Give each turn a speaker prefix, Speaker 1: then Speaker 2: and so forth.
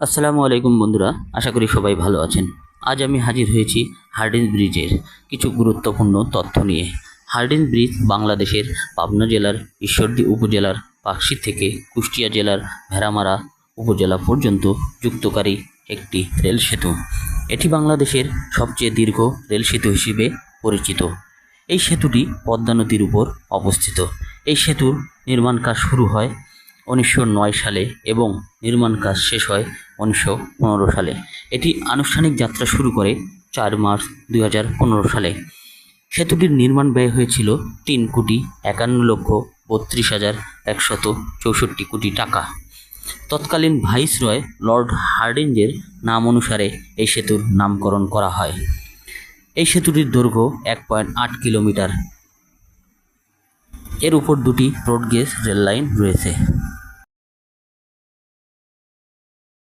Speaker 1: আসসালামু আলাইকুম বন্ধুরা, আশা করি সবাই ভালো আছেন। আজ আমি হাজির হয়েছি হার্ডিঞ্জ ব্রিজের কিছু গুরুত্বপূর্ণ তথ্য নিয়ে। হার্ডিঞ্জ ব্রিজ বাংলাদেশের পাবনা জেলার, ঈশ্বরদী উপজেলার পাকশি থেকে কুষ্টিয়া জেলার, ভেড়ামারা উপজেলা পর্যন্ত যুক্তকারী একটি রেল সেতু। এটি বাংলাদেশের সবচেয়ে দীর্ঘ রেল সেতু হিসেবে পরিচিত। এই সেতুটি পদ্মা নদীর উপর অবস্থিত। এই সেতুর নির্মাণ কাজ শুরু হয় উনিশশো নয় সালে এবং নির্মাণ কাজ শেষ হয় উনিশশো পনেরো সালে। এটি আনুষ্ঠানিক যাত্রা শুরু করে চার মার্চ দুই হাজার পনেরো সালে। সেতুটির নির্মাণ ব্যয় হয়েছিল তিন কোটি একান্ন লক্ষ বত্রিশ হাজার একশত চৌষট্টি কোটি টাকা। তৎকালীন ভাইসরয় লর্ড হার্ডিঞ্জের নাম অনুসারে এই সেতুর নামকরণ করা হয়। এই সেতুটির দৈর্ঘ্য এক পয়েন্ট আট কিলোমিটার। এর উপর দুটি ব্রডগেজ রেল লাইন রয়েছে।